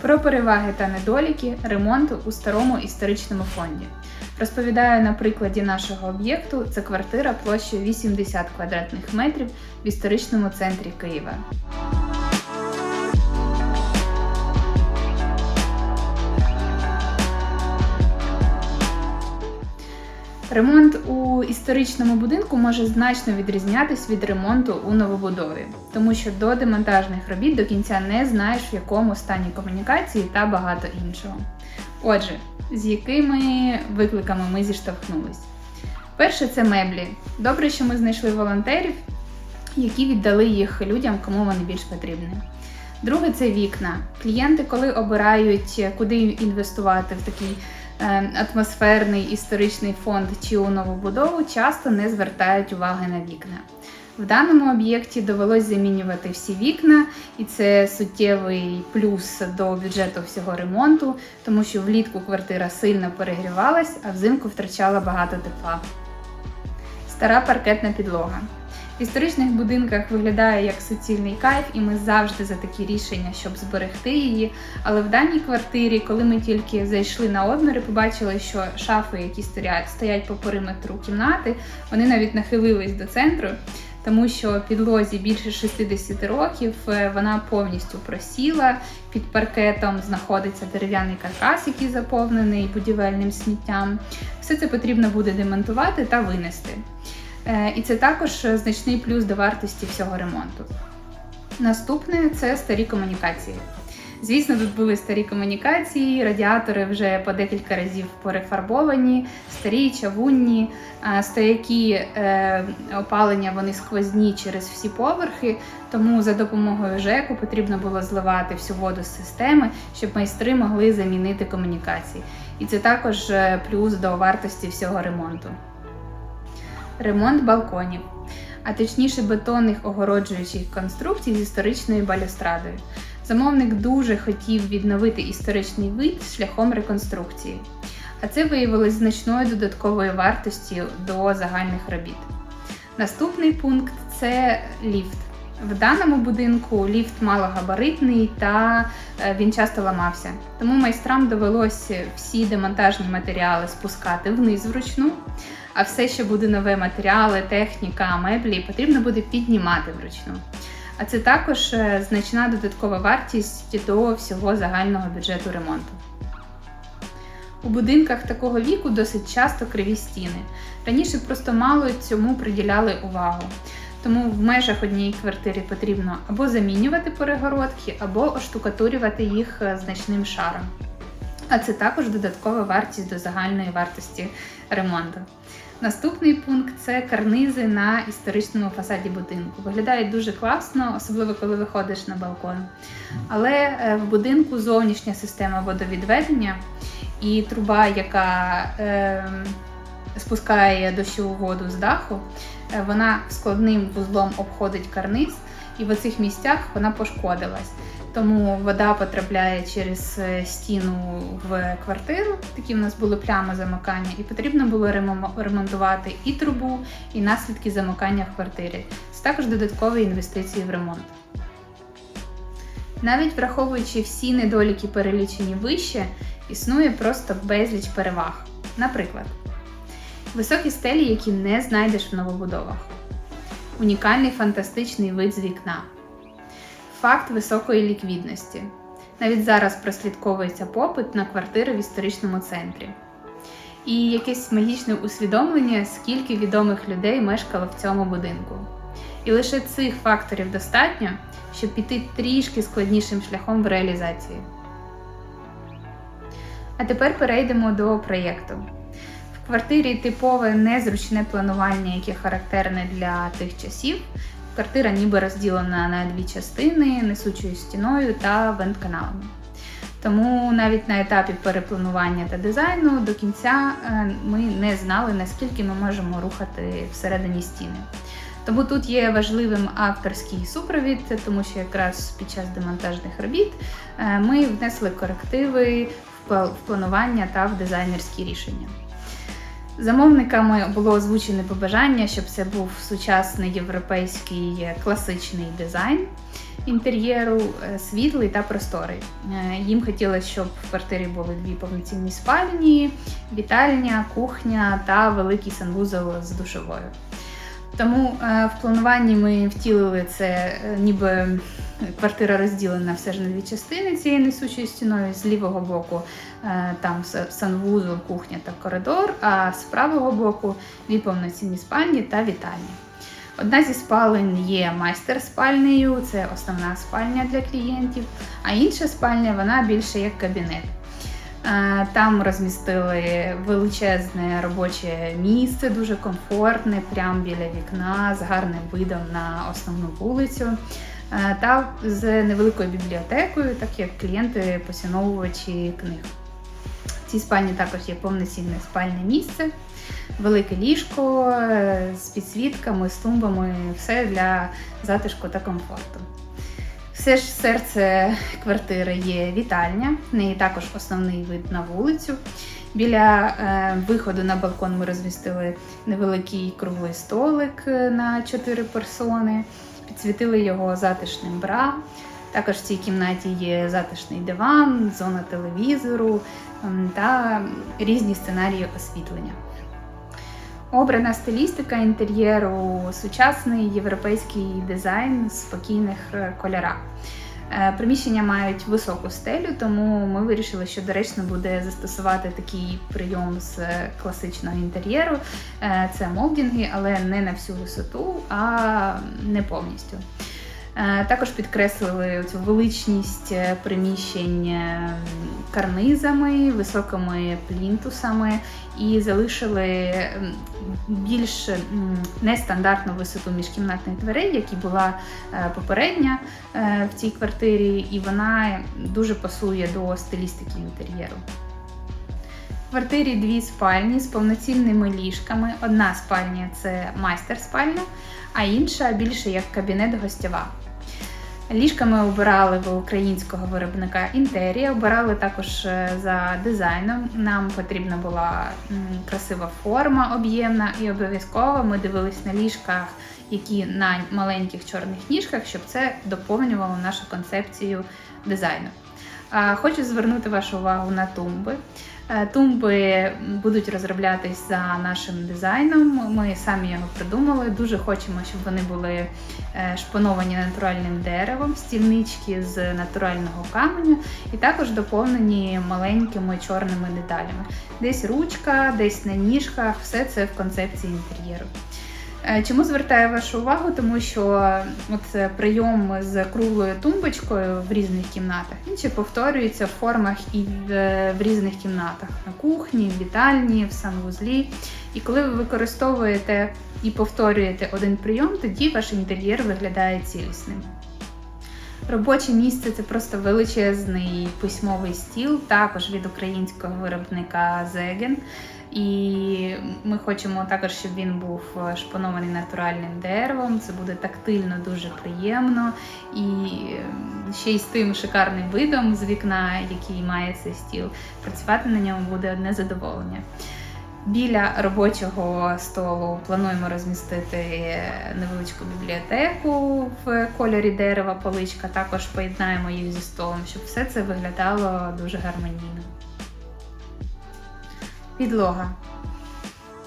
Про переваги та недоліки ремонту у старому історичному фонді. Розповідаю на прикладі нашого об'єкту. Це квартира площею 80 квадратних метрів в історичному центрі Києва. Ремонт у історичному будинку може значно відрізнятись від ремонту у новобудові, тому що до демонтажних робіт до кінця не знаєш, в якому стані комунікації та багато іншого. Отже, з якими викликами ми зіштовхнулись? Перше це меблі. Добре, що ми знайшли волонтерів, які віддали їх людям, кому вони більш потрібні. Друге це вікна. Клієнти, коли обирають, куди інвестувати в такий атмосферний історичний фонд чи у новобудову, часто не звертають уваги на вікна. В даному об'єкті довелось замінювати всі вікна, і це суттєвий плюс до бюджету всього ремонту, тому що влітку квартира сильно перегрівалась, а взимку втрачала багато тепла. Стара паркетна підлога. В історичних будинках виглядає як суцільний кайф, і ми завжди за такі рішення, щоб зберегти її. Але в даній квартирі, коли ми тільки зайшли на обміри, побачили, що шафи, які стоять, стоять по периметру кімнати, вони навіть нахилились до центру, тому що підлозі більше 60 років е, вона повністю просіла. Під паркетом знаходиться дерев'яний каркас, який заповнений будівельним сміттям. Все це потрібно буде демонтувати та винести. Е, І це також значний плюс до вартості всього ремонту. Наступне це старі комунікації. Звісно, тут були старі комунікації, радіатори вже по декілька разів перефарбовані, старі, чавунні, а стояки е, опалення вони сквозні через всі поверхи, тому за допомогою ЖЕКу потрібно було зливати всю воду з системи, щоб майстри могли замінити комунікації. І це також е, плюс до вартості всього ремонту. Ремонт балконів, а точніше бетонних огороджуючих конструкцій з історичною балюстрадою. Замовник дуже хотів відновити історичний вид шляхом реконструкції, а це виявилось значною додатковою вартістю до загальних робіт. Наступний пункт це ліфт. В даному будинку ліфт малогабаритний та е, він часто ламався. Тому майстрам довелося всі демонтажні матеріали спускати вниз вручну, а все, що буде нове матеріали, техніка, меблі, потрібно буде піднімати вручну. А це також е, значна додаткова вартість до всього загального бюджету ремонту. У будинках такого віку досить часто криві стіни. Раніше просто мало цьому приділяли увагу. Тому в межах однієї квартири потрібно або замінювати перегородки, або оштукатурювати їх е, значним шаром. А це також додаткова вартість до загальної вартості ремонту. Наступний пункт це карнизи на історичному фасаді будинку. Виглядають дуже класно, особливо коли виходиш на балкон. Але е, в будинку зовнішня система водовідведення і труба, яка е, спускає дощову воду з даху, е, вона складним вузлом обходить карниз, і в оцих місцях вона пошкодилась. Тому вода потрапляє через е, стіну в квартиру. Такі в нас були плями замикання, і потрібно було ремонтувати і трубу, і наслідки замикання в квартирі. Це також додаткові інвестиції в ремонт. Навіть враховуючи всі недоліки, перелічені вище, існує просто безліч переваг. Наприклад, високі стелі, які не знайдеш в новобудовах, унікальний фантастичний вид з вікна, факт високої ліквідності. Навіть зараз прослідковується попит на квартири в історичному центрі. І якесь магічне усвідомлення, скільки відомих людей мешкало в цьому будинку. І лише цих факторів достатньо, щоб піти трішки складнішим шляхом в реалізації. А тепер перейдемо до проєкту. В квартирі типове незручне планування, яке характерне для тих часів. Квартира ніби розділена на дві частини несучою стіною та вентканалами. Тому навіть на етапі перепланування та дизайну до кінця е, ми не знали, наскільки ми можемо рухати всередині стіни. Тому тут є важливим авторський супровід, тому що якраз під час демонтажних робіт е, ми внесли корективи в планування та в дизайнерські рішення. Замовниками було озвучене побажання, щоб це був сучасний європейський класичний дизайн. інтер'єру е, світлий та просторий. Е, Їм хотілося, щоб в квартирі були дві повноцінні спальні, вітальня, кухня та великий санвузол з душовою. Тому е, в плануванні ми втілили це, е, ніби квартира розділена все ж на дві частини цією несучою стіною. З лівого боку е, там санвузол, кухня та коридор, а з правого боку дві повноцінні спальні та вітальні. Одна зі спалень є майстер-спальнею, це основна спальня для клієнтів, а інша спальня вона більше як кабінет. Там розмістили величезне робоче місце, дуже комфортне, прямо біля вікна, з гарним видом на основну вулицю. Та з невеликою бібліотекою, так як клієнти поціновувачі книг. В цій спальні також є повноцінне спальне місце, велике ліжко е, з підсвітками, з тумбами, все для затишку та комфорту. Все ж серце квартири є вітальня, в неї також основний вид на вулицю. Біля е, виходу на балкон ми розмістили невеликий круглий столик е, на 4 персони, підсвітили його затишним бра. Також в цій кімнаті є затишний диван, зона телевізору та різні сценарії освітлення. Обрана стилістика інтер'єру сучасний європейський дизайн в спокійних е, кольорах. Е, Приміщення мають високу стелю, тому ми вирішили, що доречно буде застосувати такий прийом з е, класичного інтер'єру. Це молдінги, але не на всю висоту, а не повністю. Е, Також підкреслили цю величність е, приміщень карнизами, високими плінтусами і залишили більш нестандартну висоту міжкімнатних дверей, як і була е, попередня в цій квартирі, і вона дуже пасує до стилістики інтер'єру. В квартирі дві спальні з повноцінними ліжками. Одна спальня це майстер-спальня, а інша більше як кабінет гостьова. Ліжка ми обирали в українського виробника Інтерія, обирали також е, за дизайном. Нам потрібна була красива форма, об'ємна, і обов'язково ми дивились на ліжках, які на маленьких чорних ніжках, щоб це доповнювало нашу концепцію дизайну. Хочу звернути вашу увагу на тумби. Е, Тумби будуть розроблятись за нашим дизайном. Ми самі його придумали. Дуже хочемо, щоб вони були е, шпановані натуральним деревом, стільнички з натурального каменю, і також доповнені маленькими чорними деталями. Десь ручка, десь на ніжках, все це в концепції інтер'єру. Е, Чому звертаю вашу увагу? Тому що от е, прийом з круглою тумбочкою в різних кімнатах він ще повторюється в формах і е, в різних кімнатах на кухні, в вітальні, в санвузлі. І коли ви використовуєте і повторюєте один прийом, тоді ваш інтер'єр виглядає цілісним. Робоче місце це просто величезний письмовий стіл, також від українського виробника Zegen. І ми хочемо також, щоб він був шпанований натуральним деревом. Це буде тактильно дуже приємно. І ем, ще й з тим шикарним видом з вікна, який має цей стіл. Працювати на ньому буде одне задоволення. Біля робочого столу плануємо розмістити невеличку бібліотеку в кольорі дерева, поличка. Також поєднаємо їх зі столом, щоб все це виглядало дуже гармонійно. Підлога.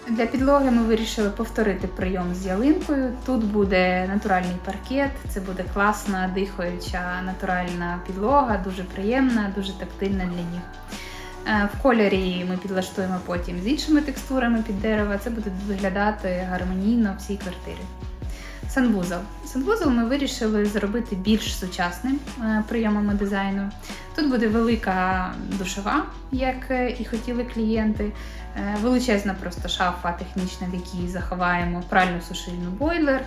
Для підлоги ми вирішили повторити прийом з ялинкою. Тут буде натуральний паркет, це буде класна, дихаюча натуральна підлога, дуже приємна, дуже тактильна для ніг. Е, В кольорі ми підлаштуємо потім з іншими текстурами під дерево. Це буде виглядати гармонійно в всій квартирі. Санвузол. Санвузол ми вирішили зробити більш сучасним е, прийомами дизайну. Тут буде велика душова, як е, і хотіли клієнти. Величезна просто шафа технічна, в якій заховаємо пральну сушильну бойлер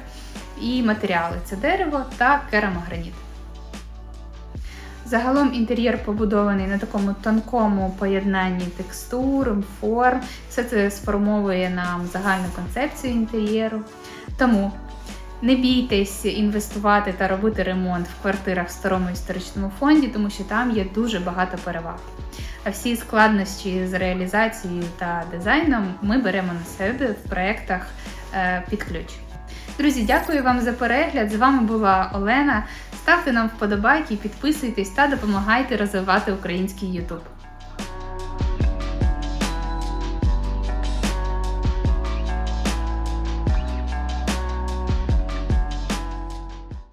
і матеріали це дерево та керамограніт. Загалом інтер'єр побудований на такому тонкому поєднанні текстур, форм. Все це сформовує нам загальну концепцію інтер'єру. Тому не бійтесь інвестувати та робити ремонт в квартирах в старому історичному фонді, тому що там є дуже багато переваг. А всі складнощі з реалізацією та дизайном ми беремо на себе в проєктах е, під ключ. Друзі, дякую вам за перегляд. З вами була Олена. Ставте нам вподобайки, підписуйтесь та допомагайте розвивати український YouTube.